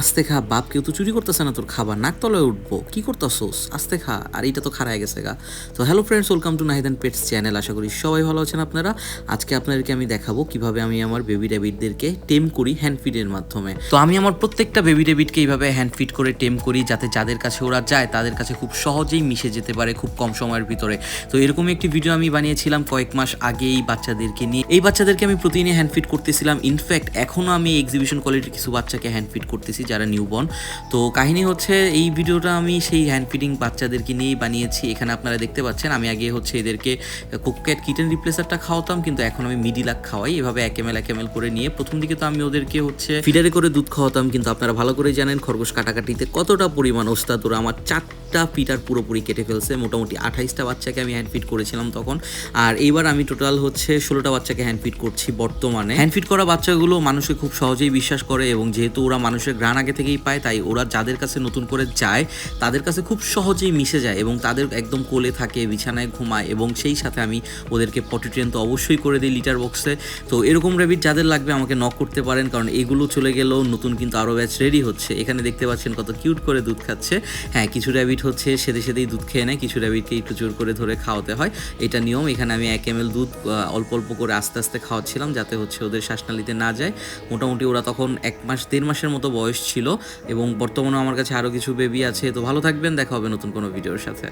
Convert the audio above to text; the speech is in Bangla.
আস্তে খা, বাপ কেউ তো চুরি করতেছে না তোর খাবার, নাক তলায় উঠবো। কি করতেছোস? আস্তে খা, আর এটা তো খারায় গেছে গা। তো hello friends welcome to Nahidan pets channel আশা করি সবাই ভালো আছেন আপনারা। আজকে আপনাদেরকে আমি দেখাবো কীভাবে আমি আমার বেবি ডেবিটদেরকে টেম করি হ্যান্ড ফিডের মাধ্যমে। তো আমি আমার প্রত্যেকটা বেবি ডেবিটকে এইভাবে হ্যান্ড ফিড করে টেম করি, যাতে যাদের কাছে ওরা যায়, তাদের কাছে খুব সহজেই মিশে যেতে পারে খুব কম সময়ের ভিতরে। তো এরকমই একটি ভিডিও আমি বানিয়েছিলাম কয়েক মাস আগে এই বাচ্চাদেরকে নিয়ে। এই বাচ্চাদেরকে আমি প্রতিদিনই হ্যান্ড ফিড করতেছিলাম। ইনফ্যাক্ট এখনও আমি এক্সিবিশন কোয়ালিটির কিছু বাচ্চাকে হ্যান্ড ফিড করতেছি। যারা নিউবর্ন তো কাহিনী হচ্ছে, এই ভিডিওটা আমি সেই হ্যান্ড ফিডিং বাচ্চাদেরকে নিয়েই বানিয়েছি। এখানে আপনারা দেখতে পাচ্ছেন, আমি আগে হচ্ছে এদেরকে কোকক্যাট কিটেন রিপ্লেসারটা খাওয়াতাম, কিন্তু এখন আমি মিডিলাক খাওয়াই। এভাবে এক এম এল এক এম এল করে নিয়ে, প্রথম দিকে তো আমি ওদেরকে হচ্ছে ফিডারে করে দুধ খাওয়াতাম, কিন্তু আপনারা ভালো করে জানেন, খরগোশ কাটাকাটিতে কতটা পরিমাণ ওস্তাদ ওরা আমার চারটা ফিটার পুরোপুরি কেটে ফেলছে, মোটামুটি আঠাইশটা বাচ্চাকে আমি হ্যান্ড ফিট করেছিলাম তখন। আর এইবার আমি টোটাল হচ্ছে ষোলোটা বাচ্চাকে হ্যান্ড ফিট করছি বর্তমানে। হ্যান্ড ফিট করা বাচ্চাগুলো মানুষকে খুব সহজেই বিশ্বাস করে, এবং যেহেতু ওরা মানুষের গ্রান আগে থেকেই পায়, তাই ওরা যাদের কাছে নতুন করে যায়, তাদের কাছে খুব সহজেই মিশে যায় এবং তাদের একদম কোলে থাকে, বিছানায় ঘুমায় এবং সেই সাথে আমি ওদেরকে পটি ট্রেন তো অবশ্যই করে দিই লিটার বক্সে তো এরকম র্যাবিট যাদের লাগবে আমাকে নক করতে পারেন, কারণ এগুলো চলে গেলেও নতুন কিন্তু আরও ব্যাচ রেডি হচ্ছে। এখানে দেখতে পাচ্ছেন কত কিউট করে দুধ খাচ্ছে। হ্যাঁ কিছু র্যাবিট হচ্ছে, সেদে সেদেই দুধ খেয়ে নেয়, কিছু র্যাবিটকে একটু জোর করে ধরে খাওয়াতে হয়। এটা নিয়ম, এখানে আমি এক এম দুধ অল্প অল্প করে আস্তে আস্তে খাওয়াচ্ছিলাম যাতে হচ্ছে ওদের শ্বাসনালিতে না যায়। মোটামুটি ওরা তখন এক মাস, দেড় মাসের মতো বয়স ছিল এবং বর্তমানেও আমার কাছে আরও কিছু বেবি আছে। তো ভালো থাকবেন, দেখা হবে নতুন কোনো ভিডিওর সাথে।